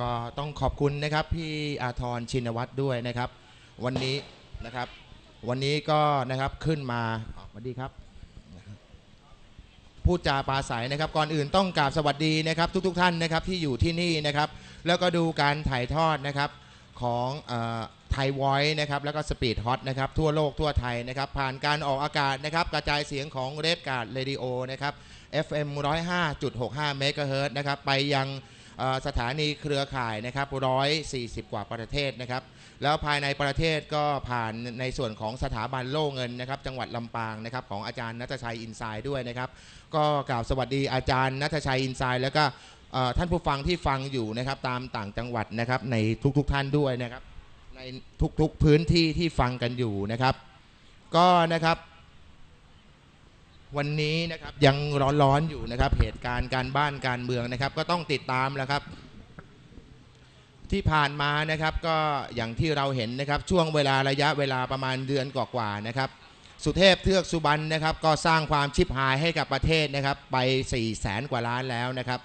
ก็ต้องขอบคุณนะครับพี่อาทรชินวัตรด้วยนะครับ วันนี้นะครับ วันนี้ก็นะครับขึ้นมาสวัสดีครับพูดจาปาศัยนะครับ ก่อนอื่นต้องกราบสวัสดีนะครับ ทุกๆท่านนะครับที่อยู่ที่นี่นะครับ แล้วก็ดูการถ่ายทอดนะครับของไทยวอยนะครับแล้วก็สปีดฮอตนะครับทั่วโลกทั่วไทยนะครับผ่านการออกอากาศนะครับกระจายเสียงของเรดการ์ดเรดิโอนะครับ FM 105.65 เมกะเฮิรตซ์นะครับไปยัง สถานีเครือข่ายนะครับ140 กว่าประเทศนะครับ แล้วภายในประเทศก็ผ่านในส่วนของสถาบันโล่เงินนะครับ จังหวัดลำปางนะครับของอาจารย์นัทชัยอินไซด์ด้วยนะครับ ก็กล่าวสวัสดีอาจารย์นัทชัยอินไซด์แล้วก็ท่านผู้ฟังที่ฟังอยู่นะครับตามต่างจังหวัดนะครับในทุกๆท่านด้วยนะครับ ในทุกๆพื้นที่ที่ฟังกันอยู่นะครับ ก็นะครับ วันนี้นะครับยังร้อนๆอยู่นะครับ เหตุการณ์การบ้านการเมืองนะครับ ก็ต้องติดตามแล้วครับ ที่ผ่านมานะครับก็อย่างที่เราเห็นนะครับช่วงเวลาระยะเวลาประมาณเดือนกว่าๆนะครับ สุเทพเทือกสุบรรณนะครับ ก็สร้างความชิบหายให้กับประเทศนะครับ ไป4ี่แสนกว่าล้านแล้วนะครับ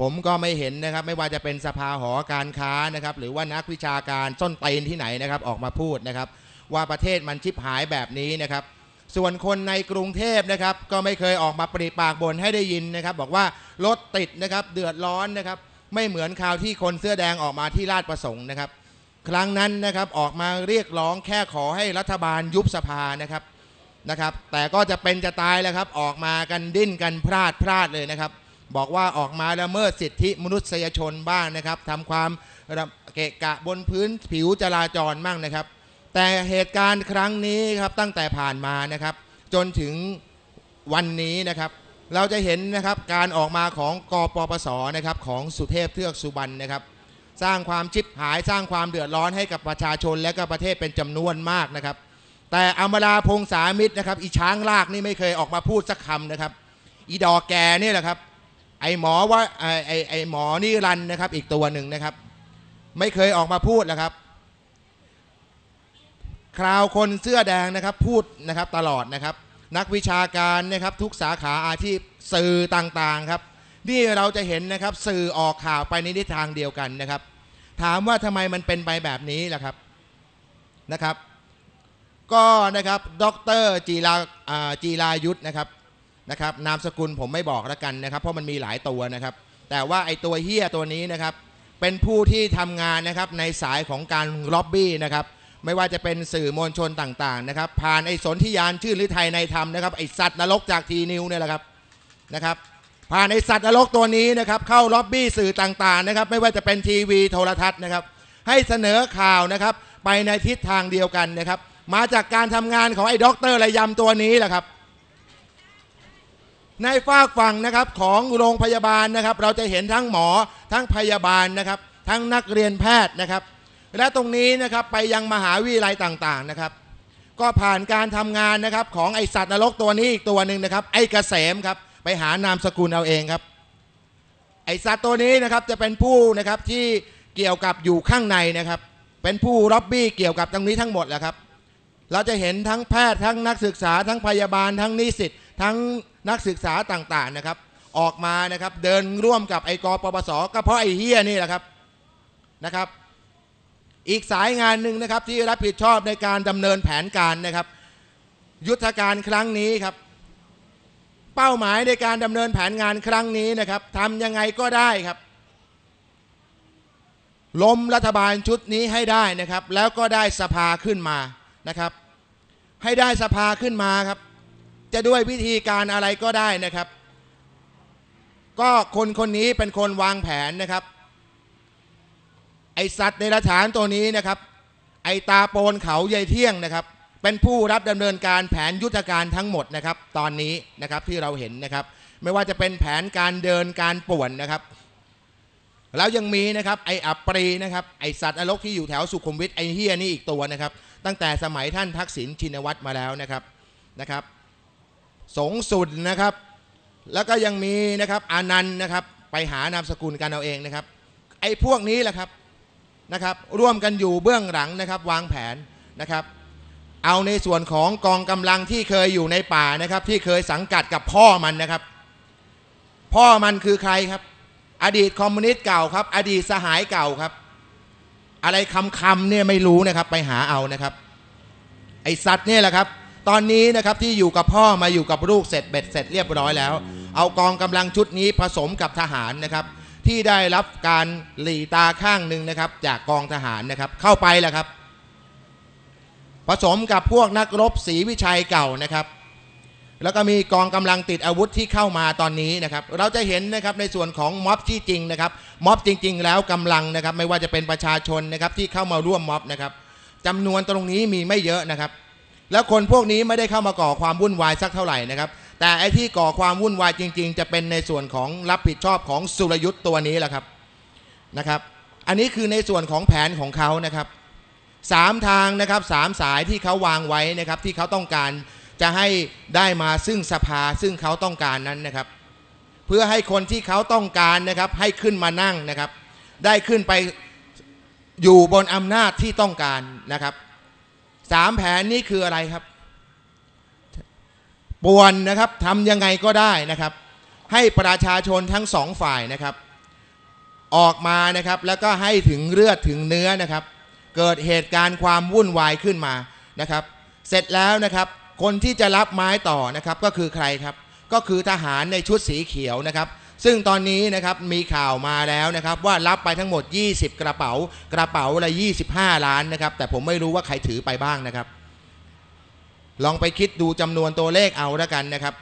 ผมก็ไม่เห็นนะครับ ไม่ว่าจะเป็นสภาหอการค้านะครับ หรือว่านักวิชาการส้นตีนที่ไหนนะครับ ออกมาพูดนะครับ ว่าประเทศมันชิบหายแบบนี้นะครับ ส่วนคนในกรุงเทพนะครับก็ไม่เคยออกมาปริปากบ่นให้ได้ยินนะครับ บอกว่ารถติดนะครับเดือดร้อนนะครับ ไม่เหมือนคราวที่คนเสื้อแดงออกมาที่ราชประสงค์นะครับ ครั้งนั้นนะครับออกมาเรียกร้องแค่ขอให้รัฐบาลยุบสภานะครับนะครับ แต่ก็จะเป็นจะตายแล้วครับ ออกมากันดิ้นกันพลาดพลาดเลยนะครับ บอกว่าออกมาละเมิดสิทธิมนุษยชนบ้างนะครับทำความเกะกะบนพื้นผิวจราจรบ้างนะครับ แต่เหตุการณ์ครั้งนี้ครับตั้งแต่ผ่านมานะครับ จนถึงวันนี้นะครับ เราจะเห็นนะครับการออกมาของกปปสนะครับของสุเทพเทือกสุบรรณนะครับ สร้างความชิบหายสร้างความเดือดร้อนให้กับประชาชนและก็ประเทศเป็นจำนวนมากนะครับ แต่อมราพงษามิตรนะครับ อีช้างลากนี่ไม่เคยออกมาพูดสักคำนะครับ อีดอกแกนี่แหละครับ ไอหมอว่าไอไอไอหมอนี่รันนะครับ อีกตัวหนึ่งนะครับ ไม่เคยออกมาพูดนะครับ คราวคนเสื้อแดงนะครับพูดนะครับตลอดนะครับ นักวิชาการนะครับทุกสาขาอาชีพสื่อต่างๆครับนี่เราจะเห็นนะครับสื่อออกข่าวไปในทิศทางเดียวกันนะครับ ถามว่าทำไมมันเป็นไปแบบนี้ล่ะครับนะครับ ก็นะครับดรจีราอ่าจีรายุทธนะครับนะครับ นามสกุลผมไม่บอกแล้วกันนะครับ เพราะมันมีหลายตัวนะครับ แต่ว่าไอตัวเฮียตัวนี้นะครับ เป็นผู้ที่ทำงานนะครับในสายของการล็อบบี้นะครับ ไม่ว่าจะเป็นสื่อมวลชนต่างๆนะครับ ผ่านไอ้สนธิยานชื่อฤทัยในธรรมนะครับไอ้สัตว์นรกจากทีนิวเนี่ยแหละครับนะครับผ่านไอ้สัตว์นรกตัวนี้นะครับเข้าล็อบบี้สื่อต่างๆนะครับ ไม่ว่าจะเป็นทีวีโทรทัศน์นะครับ ให้เสนอข่าวนะครับไปในทิศทางเดียวกันนะครับ มาจากการทำงานของไอ้ด็อกเตอร์ระยำตัวนี้แหละครับในฝากฝั่งนะครับของโรงพยาบาลนะครับ เราจะเห็นทั้งหมอทั้งพยาบาลนะครับ ทั้งนักเรียนแพทย์นะครับ และตรงนี้นะครับไปยังมหาวิทยาลัยต่างๆนะครับ ก็ผ่านการทำงานนะครับของไอสัตว์นรกตัวนี้อีกตัวหนึ่งนะครับ ไอเกษมครับไปหานามสกุลเอาเองครับ ไอสัตว์ตัวนี้นะครับจะเป็นผู้นะครับที่เกี่ยวกับอยู่ข้างในนะครับ เป็นผู้รับบี้เกี่ยวกับตรงนี้ทั้งหมดแหละครับ เราจะเห็นทั้งแพทย์ทั้งนักศึกษา ทั้งพยาบาล ทั้งนิสิตทั้งนักศึกษาต่างๆนะครับ ออกมานะครับเดินร่วมกับไอกปปสก็เพราะไอเฮียนี่แหละครับนะครับ อีกสายงานหนึ่งนะครับที่รับผิดชอบในการดำเนินแผนการนะครับ ยุทธการครั้งนี้ครับ เป้าหมายในการดำเนินแผนงานครั้งนี้นะครับทำยังไงก็ได้ครับล้มรัฐบาลชุดนี้ให้ได้นะครับ แล้วก็ได้สภาขึ้นมานะครับ ให้ได้สภาขึ้นมาครับ จะด้วยวิธีการอะไรก็ได้นะครับ ก็คนคนนี้เป็นคนวางแผนนะครับ ไอสัตว์ในรัจฉานตัวนี้นะครับ ไอตาโปนเขาใยเที่ยงนะครับ เป็นผู้รับดำเนินการแผนยุทธการทั้งหมดนะครับ ตอนนี้นะครับที่เราเห็นนะครับ ไม่ว่าจะเป็นแผนการเดินการป่วนนะครับ แล้วยังมีนะครับไออัปปรีนะครับไอสัตว์นรกที่อยู่แถวสุขุมวิทไอเฮียนี่อีกตัวนะครับ ตั้งแต่สมัยท่านทักษิณชินวัตรมาแล้วนะครับนะครับ สงสุดนะครับ แล้วก็ยังมีนะครับอานันต์นะครับ ไปหานามสกุลกันเอาเองนะครับ ไอพวกนี้แหละครับ นะครับร่วมกันอยู่เบื้องหลังนะครับวางแผนนะครับ เอาในส่วนของกองกำลังที่เคยอยู่ในป่านะครับ ที่เคยสังกัดกับพ่อมันนะครับ พ่อมันคือใครครับ อดีตคอมมิวนิสต์เก่าครับ อดีตสหายเก่าครับ อะไรคำคำเนี่ยไม่รู้นะครับไปหาเอานะครับ ไอสัตว์เนี่ยแหละครับ ตอนนี้นะครับที่อยู่กับพ่อมาอยู่กับลูกเสร็จเบ็ดเสร็จเรียบร้อยแล้ว เอากองกำลังชุดนี้ผสมกับทหารนะครับ ที่ได้รับการหลีตาข้างหนึ่งนะครับ จากกองทหารนะครับ เข้าไปแหละครับ ผสมกับพวกนักรบศรีวิชัยเก่านะครับ แล้วก็มีกองกำลังติดอาวุธที่เข้ามาตอนนี้นะครับ เราจะเห็นนะครับในส่วนของม็อบที่จริงนะครับ ม็อบจริง ๆ แล้วกำลังนะครับ ไม่ว่าจะเป็นประชาชนนะครับที่เข้ามาร่วมม็อบนะครับจำนวนตรงนี้มีไม่เยอะนะครับ แล้วคนพวกนี้ไม่ได้เข้ามาก่อความวุ่นวายสักเท่าไหร่นะครับ แต่ไอ้ที่ก่อความวุ่นวายจริง ๆ จะเป็นในส่วนของรับผิดชอบของสุรยุทธ์ตัวนี้แหละครับนะครับ อันนี้คือในส่วนของแผนของเขานะครับสามทางนะครับสามสายที่เขาวางไว้นะครับที่เขาต้องการจะให้ได้มาซึ่งสภาซึ่งเขาต้องการนั้นนะครับ เพื่อให้คนที่เขาต้องการนะครับให้ขึ้นมานั่งนะครับ ได้ขึ้นไปอยู่บนอำนาจที่ต้องการนะครับสามแผนนี้คืออะไรครับ ป่วนนะครับทำยังไงก็ได้นะครับ ให้ประชาชนทั้งสองฝ่ายนะครับ ออกมานะครับแล้วก็ให้ถึงเลือดถึงเนื้อนะครับ เกิดเหตุการณ์ความวุ่นวายขึ้นมานะครับ เสร็จแล้วนะครับ คนที่จะรับไม้ต่อนะครับก็คือใครครับ ก็คือทหารในชุดสีเขียวนะครับซึ่งตอนนี้นะครับมีข่าวมาแล้วนะครับว่ารับไปทั้งหมด 20 กระเป๋ากระเป๋าละ25 ล้านนะครับแต่ผมไม่รู้ว่าใครถือไปบ้างนะครับ ลองไปคิดดูจำนวนตัวเลขเอาแล้วกันนะครับ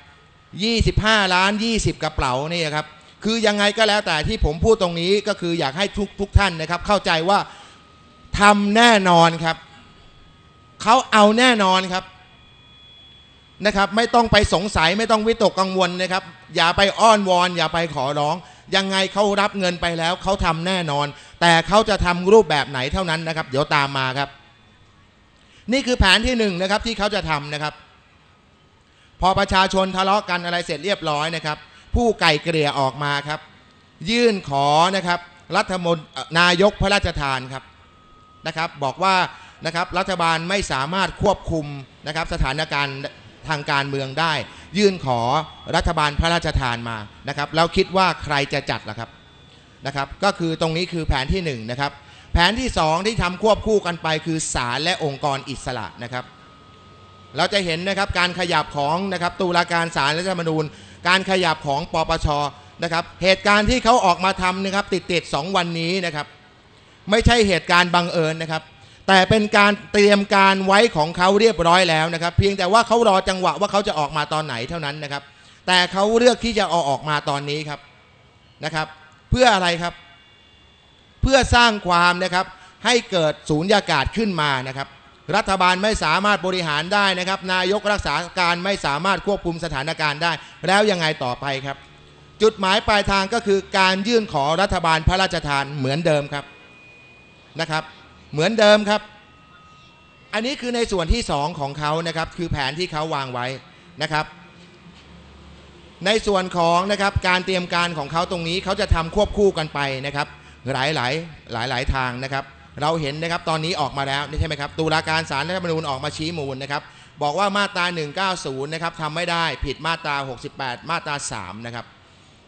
25 ล้าน 20 กระเป๋านี่ครับ คือยังไงก็แล้วแต่ที่ผมพูดตรงนี้ก็คืออยากให้ทุกทุกท่านนะครับ เข้าใจว่าทำแน่นอนครับ เขาเอาแน่นอนครับนะครับ ไม่ต้องไปสงสัยไม่ต้องวิตกกังวลนะครับ อย่าไปอ้อนวอน อย่าไปขอร้อง ยังไงเขารับเงินไปแล้วเขาทำแน่นอน แต่เขาจะทำรูปแบบไหนเท่านั้นนะครับ เดี๋ยวตามมาครับ นี่คือแผนที่หนึ่งนะครับที่เขาจะทำนะครับ พอประชาชนทะเลาะกันอะไรเสร็จเรียบร้อยนะครับ ผู้ไก่เกลี่ยออกมาครับ ยื่นขอนะครับ รัฐมนเอ่อนายกพระราชทานครับนะครับ บอกว่านะครับรัฐบาลไม่สามารถควบคุมนะครับ สถานการณ์ทางการเมืองได้ ยื่นขอรัฐบาลพระราชทานมานะครับแล้วคิดว่าใครจะจัดล่ะครับนะครับ ก็คือตรงนี้คือแผนที่หนึ่งนะครับ แผนที่สองที่ทำควบคู่กันไปคือศาลและองค์กรอิสระนะครับ เราจะเห็นนะครับการขยับของนะครับตุลาการศาลรัฐธรรมนูญ การขยับของปปชนะครับเหตุการณ์ที่เขาออกมาทำนะครับติดติดสองวันนี้นะครับ ไม่ใช่เหตุการณ์บังเอิญนะครับ แต่เป็นการเตรียมการไว้ของเขาเรียบร้อยแล้วนะครับ เพียงแต่ว่าเขารอจังหวะว่าเขาจะออกมาตอนไหนเท่านั้นนะครับ แต่เขาเลือกที่จะเอาออกมาตอนนี้ครับนะครับ เพื่ออะไรครับ เพื่อสร้างความนะครับให้เกิดศูนยากาศขึ้นมานะครับ รัฐบาลไม่สามารถบริหารได้นะครับ นายกรักษาการไม่สามารถควบคุมสถานการณ์ได้ แล้วยังไงต่อไปครับ จุดหมายปลายทางก็คือการยื่นขอรัฐบาลพระราชทานเหมือนเดิมครับนะครับ เหมือนเดิมครับ อันนี้คือในส่วนที่สองของเขานะครับ คือแผนที่เขาวางไว้นะครับ ในส่วนของนะครับการเตรียมการของเขาตรงนี้เขาจะทำควบคู่กันไปนะครับ หลายหลายหลายหลายทางนะครับ เราเห็นนะครับตอนนี้ออกมาแล้วใช่ไหมครับตุลาการศาลรัฐธรรมนูญออกมาชี้มูลนะครับ บอกว่ามาตรา 190 นะครับทำไม่ได้ผิดมาตรา 68 มาตรา 3 นะครับ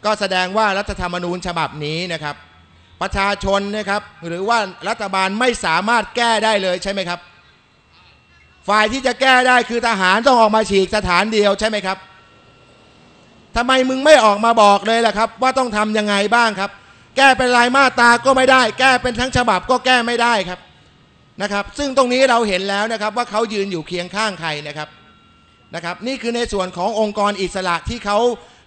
ก็แสดงว่ารัฐธรรมนูญฉบับนี้นะครับ ประชาชนนะครับหรือว่ารัฐบาลไม่สามารถแก้ได้เลยใช่ไหมครับ ฝ่ายที่จะแก้ได้คือทหารต้องออกมาฉีกสถานเดียวใช่ไหมครับทำไมมึงไม่ออกมาบอกเลยล่ะครับ ว่าต้องทำยังไงบ้างครับ แก้เป็นรายมาตราก็ไม่ได้ แก้เป็นทั้งฉบับก็แก้ไม่ได้ครับนะครับ ซึ่งตรงนี้เราเห็นแล้วนะครับว่าเขายืนอยู่เคียงข้างใครนะครับนะครับ นี่คือในส่วนขององค์กรอิสระที่เขา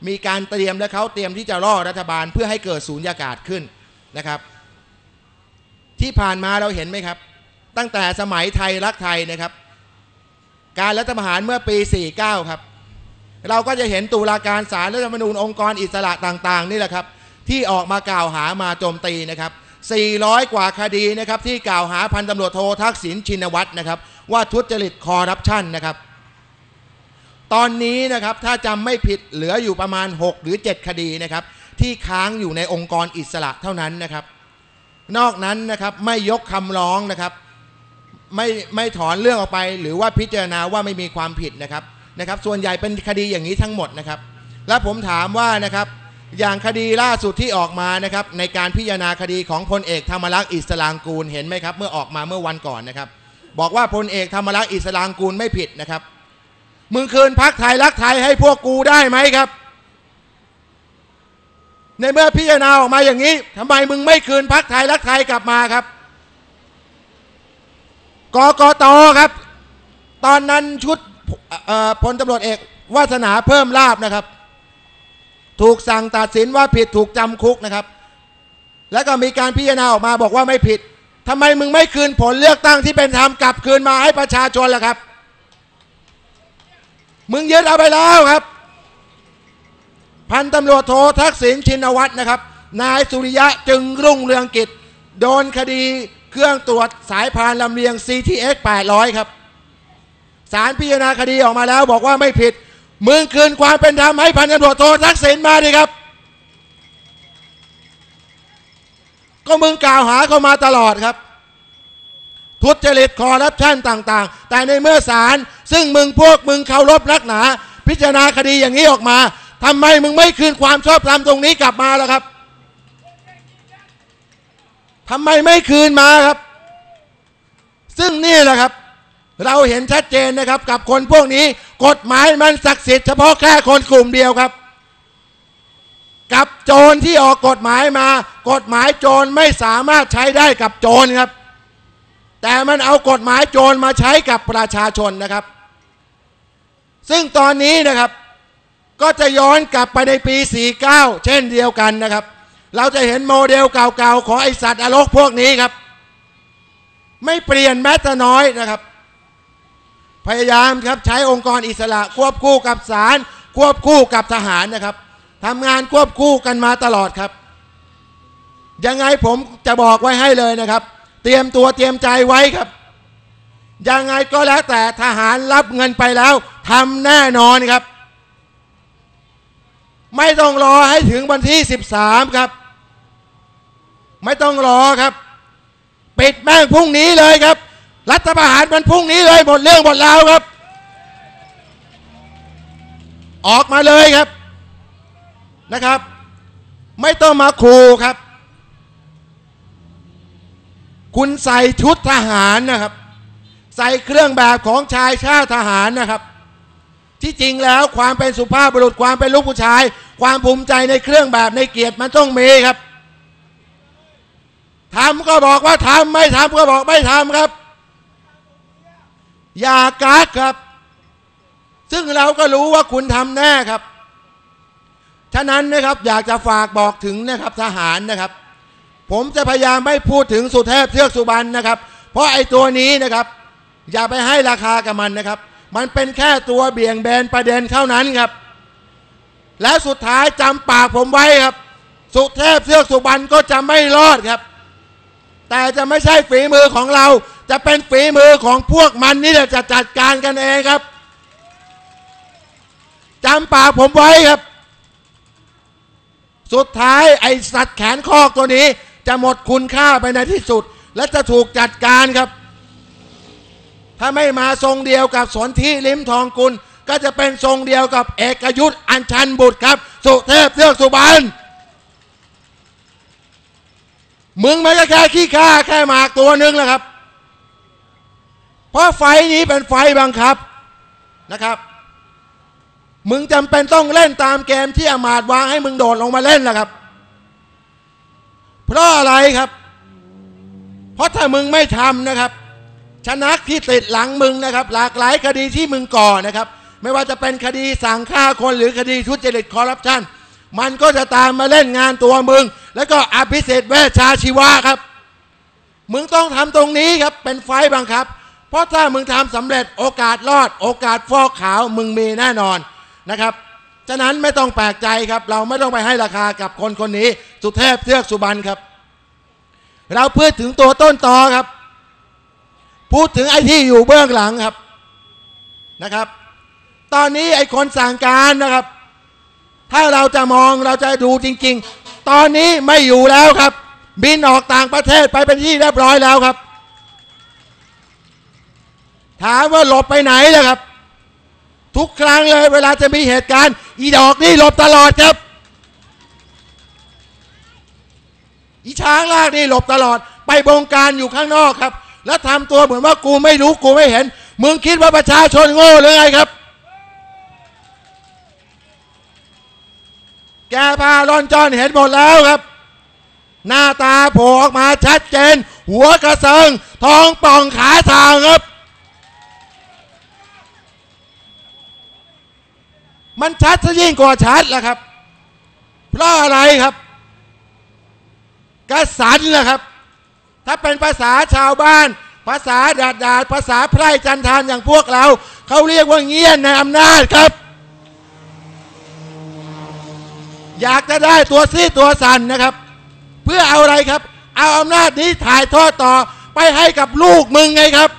มีการเตรียมและเขาเตรียมที่จะล่อรัฐบาลเพื่อให้เกิดศูนยากาศขึ้นนะครับ ที่ผ่านมาเราเห็นไหมครับ ตั้งแต่สมัยไทยรักไทยนะครับ การรัฐประหารเมื่อปี 49 ครับ เราก็จะเห็นตุลาการศาลรัฐธรรมนูญองค์กรอิสระต่าง ๆ นี่แหละครับ ที่ออกมากล่าวหามาโจมตีนะครับ 400 กว่าคดีนะครับที่กล่าวหาพันตำรวจโททักษิณชินวัตรนะครับ ว่าทุจริตคอร์รัปชันนะครับ ตอนนี้นะครับถ้าจำไม่ผิดเหลืออยู่ประมาณ 6 หรือ 7 คดีนะครับ ที่ค้างอยู่ในองค์กรอิสระเท่านั้นนะครับ นอกนั้นนะครับไม่ยกคำร้องนะครับไม่ไม่ถอนเรื่องออกไป หรือว่าพิจารณาว่าไม่มีความผิดนะครับนะครับ ส่วนใหญ่เป็นคดีอย่างนี้ทั้งหมดนะครับ และผมถามว่านะครับ อย่างคดีล่าสุดที่ออกมานะครับในการพิจารณาคดีของพลเอกธรรมรักษ์อิสลางกูลเห็นไหมครับ เมื่อออกมาเมื่อวันก่อนนะครับ บอกว่าพลเอกธรรมรักษ์อิสลางกูลไม่ผิดนะครับ มึงคืนพักไทยรักไทยให้พวกกูได้ไหมครับ ในเมื่อพิจารณาออกมาอย่างนี้ทำไมมึงไม่คืนพักไทยรักไทยกลับมาครับกกตครับ ตอนนั้นชุดพลตำรวจเอกวาสนาเพิ่มลาบนะครับ ถูกสั่งตัดสินว่าผิดถูกจำคุกนะครับ แล้วก็มีการพิจารณาออกมาบอกว่าไม่ผิดทำไมมึงไม่คืนผลเลือกตั้งที่เป็นธรรมกลับคืนมาให้ประชาชนล่ะครับ มึงยึดเอาไปแล้วครับ พันตำรวจโททักษิณชินวัตรนะครับ นายสุริยะจึงรุ่งเรืองกิจ โดนคดีเครื่องตรวจสายพานลำเลียง CTX 800 ครับสารพิจารณาคดีออกมาแล้วบอกว่าไม่ผิด มึงคืนความเป็นธรรมให้พันตำรวจโททักษิณมาดิครับ ก็มึงกล่าวหาเขามาตลอดครับ ทุจริตคอร์รัปชันต่างๆ แต่ในเมื่อศาลซึ่งมึงพวกมึงเคารพนักหนา พิจารณาคดีอย่างนี้ออกมาทำไมมึงไม่คืนความชอบธรรมตรงนี้กลับมาล่ะครับทำไมไม่คืนมาครับ ซึ่งนี่แหละครับ เราเห็นชัดเจนนะครับกับคนพวกนี้กฎหมายมันศักดิ์สิทธิ์เฉพาะแค่คนกลุ่มเดียวครับ กับโจรที่ออกกฎหมายมา กฎหมายโจรไม่สามารถใช้ได้กับโจรครับ แต่มันเอากฎหมายโจรมาใช้กับประชาชนนะครับ ซึ่งตอนนี้นะครับ ก็จะย้อนกลับไปในปี 49 เช่นเดียวกันนะครับ เราจะเห็นโมเดลเก่าๆของไอสัตว์อรกพวกนี้ครับ ไม่เปลี่ยนแม้แต่น้อยนะครับ พยายามครับใช้องค์กรอิสระควบคู่กับศาลควบคู่กับทหารนะครับทำงานควบคู่กันมาตลอดครับ ยังไงผมจะบอกไว้ให้เลยนะครับ เตรียมตัวเตรียมใจไว้ครับ ยังไงก็แล้วแต่ทหารรับเงินไปแล้วทำแน่นอนครับ ไม่ต้องรอให้ถึงวันที่ 13 ครับ ไม่ต้องรอครับ ปิดแม่งพรุ่งนี้เลยครับ รัฐประหารมันพรุ่งนี้เลยหมดเรื่องหมดราวครับ ออกมาเลยครับนะครับ ไม่ต้องมาขู่ครับ คุณใส่ชุดทหารนะครับ ใส่เครื่องแบบของชายชาติทหารนะครับ ที่จริงแล้วความเป็นสุภาพบุรุษความเป็นลูกผู้ชาย ความภูมิใจในเครื่องแบบในเกียรติมันต้องมีครับทำก็บอกว่าทำไม่ทำก็บอกไม่ทำครับ อย่ากากครับ ซึ่งเราก็รู้ว่าคุณทำแน่ครับ ฉะนั้นนะครับอยากจะฝากบอกถึงนะครับทหารนะครับ ผมจะพยายามไม่พูดถึงสุเทพเทือกสุบรรณนะครับ เพราะไอ้ตัวนี้นะครับ อย่าไปให้ราคากับมันนะครับ มันเป็นแค่ตัวเบี่ยงเบนประเด็นเท่านั้นครับ และสุดท้ายจำปากผมไว้ครับ สุเทพเทือกสุบรรณก็จะไม่รอดครับ แต่จะไม่ใช่ฝีมือของเรา จะเป็นฝีมือของพวกมันนี่แหละจะจัดการกันเองครับจำปากผมไว้ครับ สุดท้ายไอสัตว์แขนคอกตัวนี้ จะหมดคุณค่าไปในที่สุด และจะถูกจัดการครับ ถ้าไม่มาทรงเดียวกับสนธิลิ้มทองกุล ก็จะเป็นทรงเดียวกับเอกยุทธ์อัญชันบุตรครับ สุเทพเทือกสุบรรณ มึงไม่ใช่แค่ขี้ข้าแค่หมากตัวนึงแหละครับ เพราะไฟนี้เป็นไฟบังคับนะครับ มึงจำเป็นต้องเล่นตามเกมที่อามาตวางให้มึงโดดลงมาเล่นแหละครับ เพราะอะไรครับ เพราะถ้ามึงไม่ทำนะครับ ชนะที่ติดหลังมึงนะครับ หลากหลายคดีที่มึงก่อนะครับ ไม่ว่าจะเป็นคดีสั่งฆ่าคนหรือคดีทุจริตคอร์รัปชันมันก็จะตามมาเล่นงานตัวมึง แล้วก็อภิเศษเวชชาชีวะครับ มึงต้องทำตรงนี้ครับเป็นไฟบังคับ เพราะถ้ามึงทำสำเร็จโอกาสรอด โอกาสฟอกขาวมึงมีแน่นอนนะครับฉะนั้นไม่ต้องแปลกใจครับ เราไม่ต้องไปให้ราคากับคนคนนี้ สุเทพเทือกสุบรรณครับ เราพูดถึงตัวต้นตอครับ พูดถึงไอ้ที่อยู่เบื้องหลังครับนะครับ ตอนนี้ไอ้คนสั่งการนะครับ ถ้าเราจะมองเราจะดูจริง ๆ ตอนนี้ไม่อยู่แล้วครับ บินออกต่างประเทศไปเป็นที่เรียบร้อยแล้วครับ ถามว่าหลบไปไหนล่ะครับ ทุกครั้งเลยเวลาจะมีเหตุการณ์ อีดอกนี่หลบตลอดครับ อีช้างลากนี่หลบตลอด ไปบงการอยู่ข้างนอกครับ แล้วทำตัวเหมือนว่ากูไม่รู้กูไม่เห็น มึงคิดว่าประชาชนโง่หรือไงครับ แกพาลอนจอนเห็นหมดแล้วครับ หน้าตาโผล่ออกมาชัดเจน หัวกระเซิงท้องป่องขาทางครับ มันชัดซะยิ่งกว่าชัดแหละครับ เพราะอะไรครับ กระสันแหละครับ ถ้าเป็นภาษาชาวบ้าน ภาษาดาดดาดภาษาไพร่จันทานอย่างพวกเรา เขาเรียกว่าเงี้ยนในอำนาจครับ อยากจะได้ตัวซีตัวสันนะครับ เพื่อเอาอะไรครับ เอาอำนาจนี้ถ่ายทอดต่อไปให้กับลูกมึงไงครับ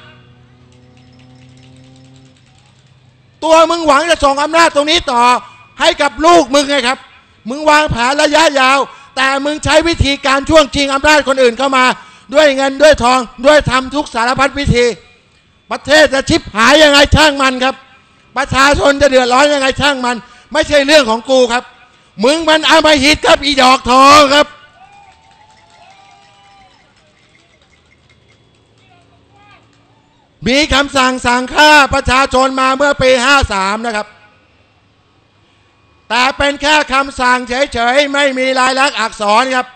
ตัวมึงหวังจะส่งอำนาจตรงนี้ต่อให้กับลูกมึงไงครับ มึงวางแผนระยะยาว แต่มึงใช้วิธีการช่วงชิงอำนาจคนอื่นเข้ามา ด้วยเงินด้วยทองด้วยทำทุกสารพัดวิธี ประเทศจะชิบหายยังไงช่างมันครับ ประชาชนจะเดือดร้อนยังไงช่างมัน ไม่ใช่เรื่องของกูครับ มึงมันอามาหิตครับอีดอกทองครับ มีคำสั่งสั่งฆ่าประชาชนมาเมื่อปี 53 นะครับ แต่เป็นแค่คำสั่งเฉยๆ ไม่มีลายลักษณ์อักษรครับ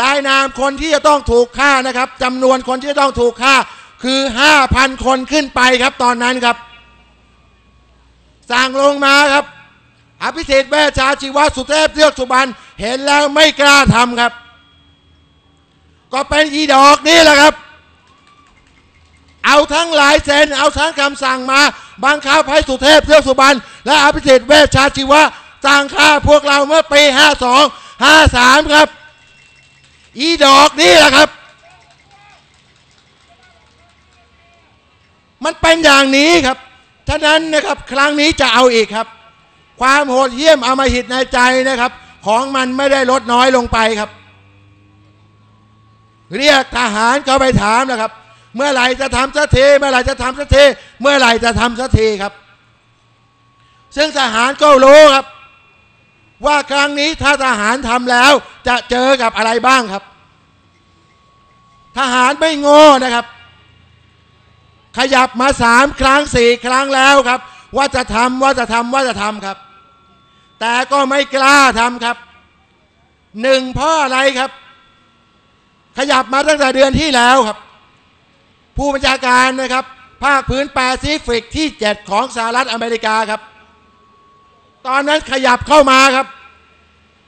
รายนามคนที่จะต้องถูกฆ่านะครับจำนวนคนที่จะต้องถูกฆ่าคือ 5,000 คนขึ้นไปครับตอนนั้นครับ สั่งลงมาครับ อภิสิทธิ์แม่ชาชีวะสุเทพเทือกสุบรรณเห็นแล้วไม่กล้าทำครับ ก็เป็นอีดอกนี่แหละครับ เอาทั้งหลายเซ็นเอาทั้งคำสั่งมาบังคับให้สุเทพเทือกสุบรรณและอภิสิทธิ์เวชชาชีวะสั่งฆ่าพวกเราเมื่อปี52 53 ครับ อีดอกนี่แหละครับ มันเป็นอย่างนี้ครับฉะนั้นนะครับครั้งนี้จะเอาอีกครับ ความโหดเหี้ยมอมหิตในใจนะครับ ของมันไม่ได้ลดน้อยลงไปครับ เรียกทหารเข้าไปถามนะครับ เมื่อไหร่จะทำสักทีเมื่อไหร่จะทำสักทีเมื่อไหร่จะทำสักทีครับ ซึ่งทหารก็รู้ครับ ว่าครั้งนี้ถ้าทหารทำแล้วจะเจอกับอะไรบ้างครับ ทหารไม่โง่นะครับ ขยับมาสามครั้งสี่ครั้งแล้วครับว่าจะทำว่าจะทำว่าจะทำครับ แต่ก็ไม่กล้าทำครับหนึ่งเพราะอะไรครับ ขยับมาตั้งแต่เดือนที่แล้วครับ ผู้บัญชาการนะครับ ภาคพื้นแปซิฟิกที่ 7 ของสหรัฐอเมริกาครับ ตอนนั้นขยับเข้ามาครับ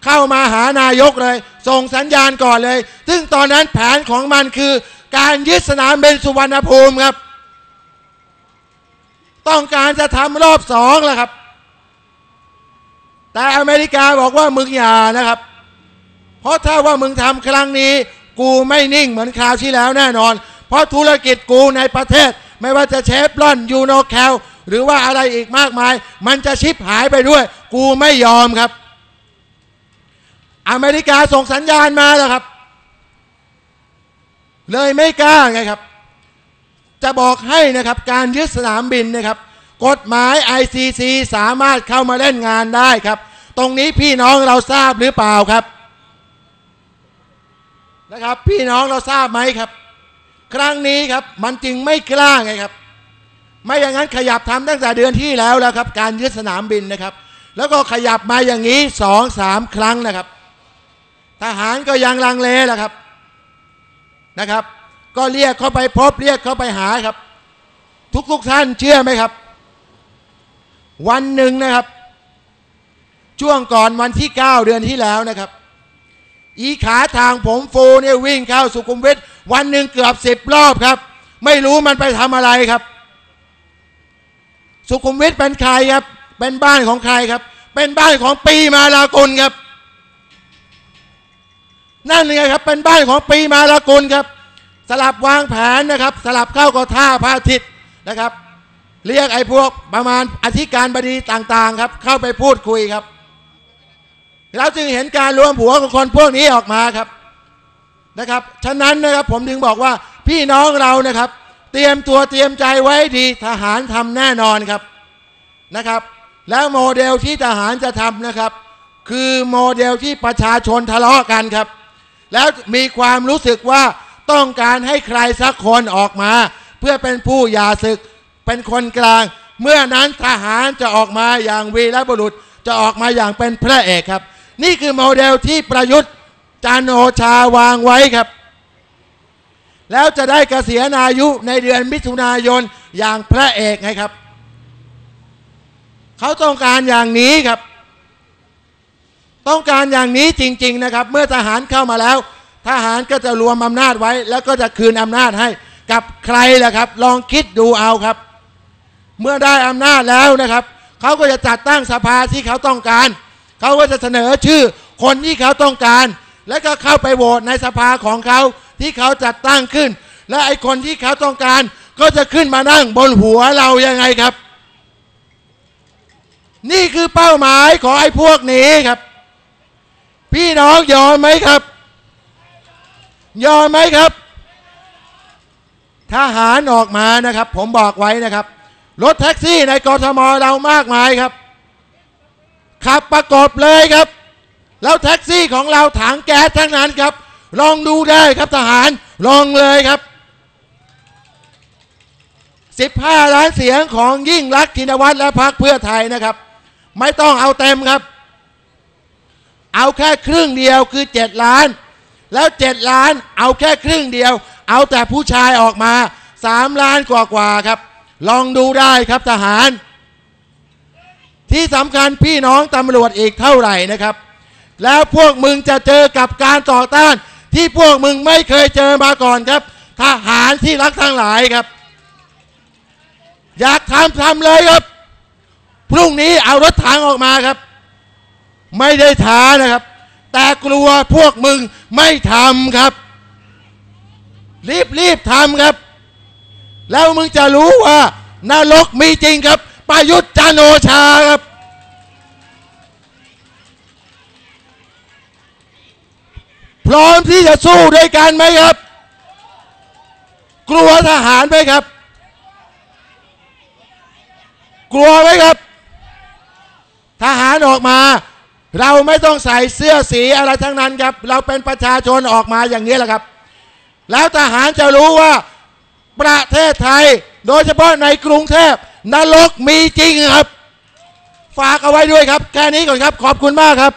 เข้ามาหานายกเลย ส่งสัญญาณก่อนเลย ซึ่งตอนนั้นแผนของมันคือ การยึดสนามเบนสุวรรณภูมิครับ ต้องการจะทำรอบสองแหละครับ แต่อเมริกาบอกว่ามึงอย่านะครับ เพราะถ้าว่ามึงทำครั้งนี้ กูไม่นิ่งเหมือนคราวที่แล้วแน่นอน เพราะธุรกิจกูในประเทศ ไม่ว่าจะเชฟรอนยูโนแคลหรือว่าอะไรอีกมากมาย มันจะชิบหายไปด้วย กูไม่ยอมครับ อเมริกาส่งสัญญาณมาแล้วครับ เลยไม่กล้าไงครับ จะบอกให้นะครับการยึดสนามบินนะครับ กฎหมาย ICC สามารถเข้ามาเล่นงานได้ครับ ตรงนี้พี่น้องเราทราบหรือเปล่าครับนะครับ พี่น้องเราทราบไหมครับ ครั้งนี้ครับมันจึงไม่กล้าไงครับ ไม่อย่างนั้นขยับทำตั้งแต่เดือนที่แล้วแล้วครับ การยึดสนามบินนะครับ แล้วก็ขยับมาอย่างนี้สองสามครั้งนะครับ ทหารก็ยังลังเลแหละครับนะครับ ก็เรียกเข้าไปพบเรียกเข้าไปหาครับ ทุกๆทท่านเชื่อไหมครับ วันหนึ่งนะครับ ช่วงก่อนวันที่ 9 เดือนที่แล้วนะครับ อีขาทางผมฟูเนี่ยวิ่งเข้าสุขุมวิทวันหนึ่งเกือบสิบรอบครับ ไม่รู้มันไปทำอะไรครับ สุขุมวิทเป็นใครครับ เป็นบ้านของใครครับ เป็นบ้านของปีมาลากุลครับ นั่นไงครับ เป็นบ้านของปีมาลากุลครับ สลับวางแผนนะครับ สลับเข้ากับท่าพระอาทิตย์นะครับ เรียกไอ้พวกประมาณอธิการบดีต่างๆครับ เข้าไปพูดคุยครับเราจึงเห็นการรวมหัวของคนพวกนี้ออกมาครับนะครับ ฉะนั้นนะครับผมถึงบอกว่าพี่น้องเรานะครับ เตรียมตัวเตรียมใจไว้ดีทหารทำแน่นอนครับนะครับ แล้วโมเดลที่ทหารจะทำนะครับ คือโมเดลที่ประชาชนทะเลาะกันครับ แล้วมีความรู้สึกว่าต้องการให้ใครสักคนออกมา เพื่อเป็นผู้ยาศึก เป็นคนกลาง เมื่อนั้นทหารจะออกมาอย่างวีรบุรุษจะออกมาอย่างเป็นพระเอกครับ นี่คือโมเดลที่ประยุทธ์จันโอชาวางไว้ครับ แล้วจะได้เกษียณอายุในเดือนมิถุนายนอย่างพระเอกไงครับ เขาต้องการอย่างนี้ครับ ต้องการอย่างนี้จริง ๆนะครับ เมื่อทหารเข้ามาแล้ว ทหารก็จะรวมอำนาจไว้ แล้วก็จะคืนอำนาจให้กับใครล่ะครับ ลองคิดดูเอาครับ เมื่อได้อำนาจแล้วนะครับเขาก็จะจัดตั้งสภาที่เขาต้องการเขาก็จะเสนอชื่อคนที่เขาต้องการ แล้วก็เข้าไปโหวตในสภาของเขาที่เขาจัดตั้งขึ้น และไอ้คนที่เขาต้องการ ก็จะขึ้นมานั่งบนหัวเรายังไงครับ นี่คือเป้าหมายของไอ้พวกนี้ครับ พี่น้องยอมไหมครับ ยอมไหมครับทหารออกมานะครับ ผมบอกไว้นะครับ รถแท็กซี่ในกรทมเรามากมายครับ ขับประกบเลยครับ แล้วแท็กซี่ของเราถังแก๊สทั้งนั้นครับ ลองดูได้ครับทหารลองเลยครับ 15 ล้านเสียงของยิ่งรักชินวัตรและพรรคเพื่อไทยนะครับ ไม่ต้องเอาเต็มครับ เอาแค่ครึ่งเดียวคือ 7 ล้าน แล้ว 7 ล้านเอาแค่ครึ่งเดียว เอาแต่ผู้ชายออกมา 3 ล้านกว่าๆครับ ลองดูได้ครับทหาร ที่สำคัญพี่น้องตำรวจอีกเท่าไหร่นะครับ แล้วพวกมึงจะเจอกับการต่อต้าน ที่พวกมึงไม่เคยเจอมาก่อนครับ ทหารที่รักทั้งหลายครับ อยากทำทำเลยครับ พรุ่งนี้เอารถถังออกมาครับ ไม่ได้ท้านะครับ แต่กลัวพวกมึงไม่ทำครับ รีบรีบทำครับ แล้วมึงจะรู้ว่านรกมีจริงครับประยุทธ์จันโอชาครับ พร้อมที่จะสู้ด้วยกันไหมครับ กลัวทหารไหมครับ กลัวไหมครับ ทหารออกมา เราไม่ต้องใส่เสื้อสีอะไรทั้งนั้นครับ เราเป็นประชาชนออกมาอย่างนี้แหละครับ แล้วทหารจะรู้ว่า ประเทศไทย โดยเฉพาะในกรุงเทพนรกมีจริงครับ ฝากเอาไว้ด้วยครับ แค่นี้ก่อนครับ ขอบคุณมากครับ